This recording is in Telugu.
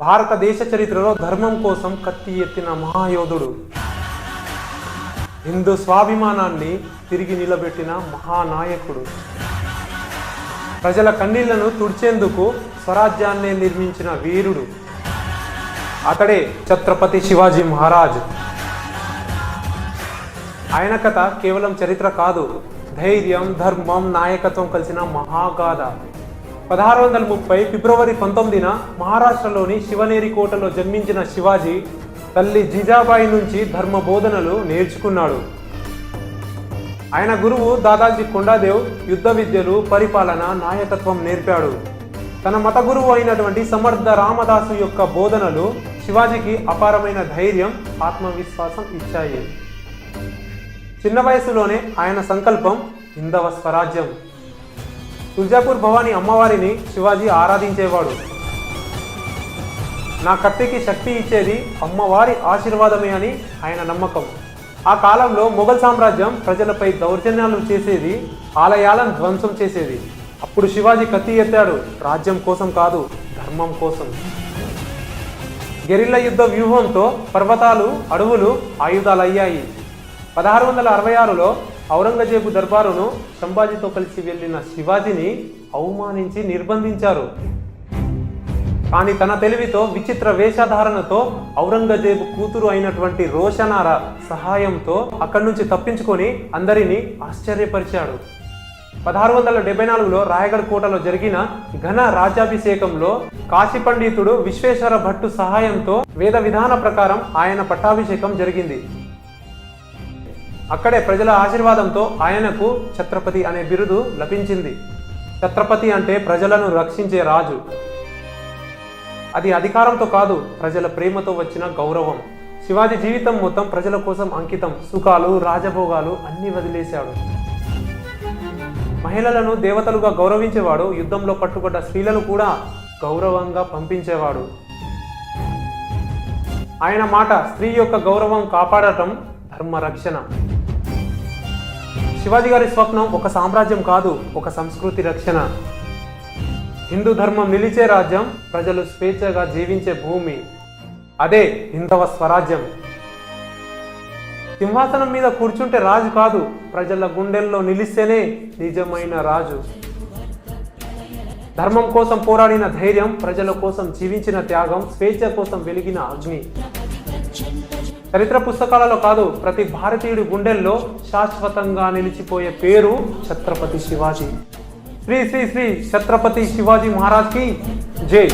భారతదేశ చరిత్రలో ధర్మం కోసం కత్తి ఎత్తిన మహాయోధుడు. హిందూ స్వాభిమానాన్ని తిరిగి నిలబెట్టిన మహానాయకుడు. ప్రజల కన్నీళ్ళను తుడిచేందుకు స్వరాజ్యాన్ని నిర్మించిన వీరుడు. అతడే ఛత్రపతి శివాజీ మహారాజ్. ఆయన కథ కేవలం చరిత్ర కాదు ధైర్యం ధర్మం నాయకత్వం కలిసిన మహాగాథ. పదహారు వందల ముప్పై ఫిబ్రవరి పంతొమ్మిదిన మహారాష్ట్రలోని శివనేరి కోటలో జన్మించిన శివాజీ తల్లి జిజాబాయి నుంచి ధర్మ బోధనలు నేర్చుకున్నాడు. ఆయన గురువు దాదాజీ కొండాదేవ్ యుద్ధ విద్యలు పరిపాలన నాయకత్వం నేర్పాడు. తన మత గురువు అయినటువంటి సమర్థ రామదాసు యొక్క బోధనలు శివాజీకి అపారమైన ధైర్యం ఆత్మవిశ్వాసం ఇచ్చాయి. చిన్న వయసులోనే ఆయన సంకల్పం హిందవ స్వరాజ్యం తుల్జాపూర్ భవానీ అమ్మవారిని శివాజీ ఆరాధించేవాడు. నా కత్తికి శక్తి ఇచ్చేది అమ్మవారి ఆశీర్వాదమే అని ఆయన నమ్మకం. ఆ కాలంలో మొఘల్ సామ్రాజ్యం ప్రజలపై దౌర్జన్యాలు చేసేది ఆలయాలను ధ్వంసం చేసేది. అప్పుడు శివాజీ కత్తి ఎత్తాడు రాజ్యం కోసం కాదు ధర్మం కోసం. గెరిల్ల యుద్ధ వ్యూహంతో పర్వతాలు అడవులు ఆయుధాలయ్యాయి. పదహారు వందల అరవై ఆరులో ఔరంగజేబు దర్బారును సంభాజీతో కలిసి వెళ్ళిన శివాజీని అవమానించి నిర్బంధించారు. కానీ తన తెలివితో విచిత్ర వేషధారణతో ఔరంగజేబు కూతురు అయినటువంటి రోషనార సహాయంతో అక్కడి నుంచి తప్పించుకొని అందరినీ ఆశ్చర్యపరిచాడు. పదహారు వందల డెబ్బై నాలుగులో రాయగఢ్ కోటలో జరిగిన ఘన రాజ్యాభిషేకంలో కాశీ పండితుడు విశ్వేశ్వర భట్టు సహాయంతో వేద విధాన ప్రకారం ఆయన పట్టాభిషేకం జరిగింది. అక్కడే ప్రజల ఆశీర్వాదంతో ఆయనకు ఛత్రపతి అనే బిరుదు లభించింది. ఛత్రపతి అంటే ప్రజలను రక్షించే రాజు. అది అధికారంతో కాదు ప్రజల ప్రేమతో వచ్చిన గౌరవం. శివాజీ జీవితం మొత్తం ప్రజల కోసం అంకితం. సుఖాలు రాజభోగాలు అన్ని వదిలేశాడు. మహిళలను దేవతలుగా గౌరవించేవాడు యుద్ధంలో పట్టుబడ్డ స్త్రీలను కూడా గౌరవంగా పంపించేవాడు. ఆయన మాట స్త్రీ యొక్క గౌరవం కాపాడటం ధర్మ రక్షణ శివాజీ గారి స్వప్నం ఒక సామ్రాజ్యం కాదు ఒక సంస్కృతి రక్షణ. హిందూ ధర్మం నిలిచే రాజ్యం ప్రజలు స్వేచ్ఛగా జీవించే భూమి. అదే హిందవ స్వరాజ్యం. సింహాసనం మీద కూర్చుంటే రాజు కాదు ప్రజల గుండెల్లో నిలిస్తేనే నిజమైన రాజు. ధర్మం కోసం పోరాడిన ధైర్యం ప్రజల కోసం జీవించిన త్యాగం స్వేచ్ఛ కోసం వెలిగిన అగ్ని. చరిత్ర పుస్తకాలలో కాదు ప్రతి భారతీయుడి గుండెల్లో శాశ్వతంగా నిలిచిపోయే పేరు ఛత్రపతి శివాజీ. శ్రీ శ్రీ శ్రీ ఛత్రపతి శివాజీ మహారాజ్కి జై.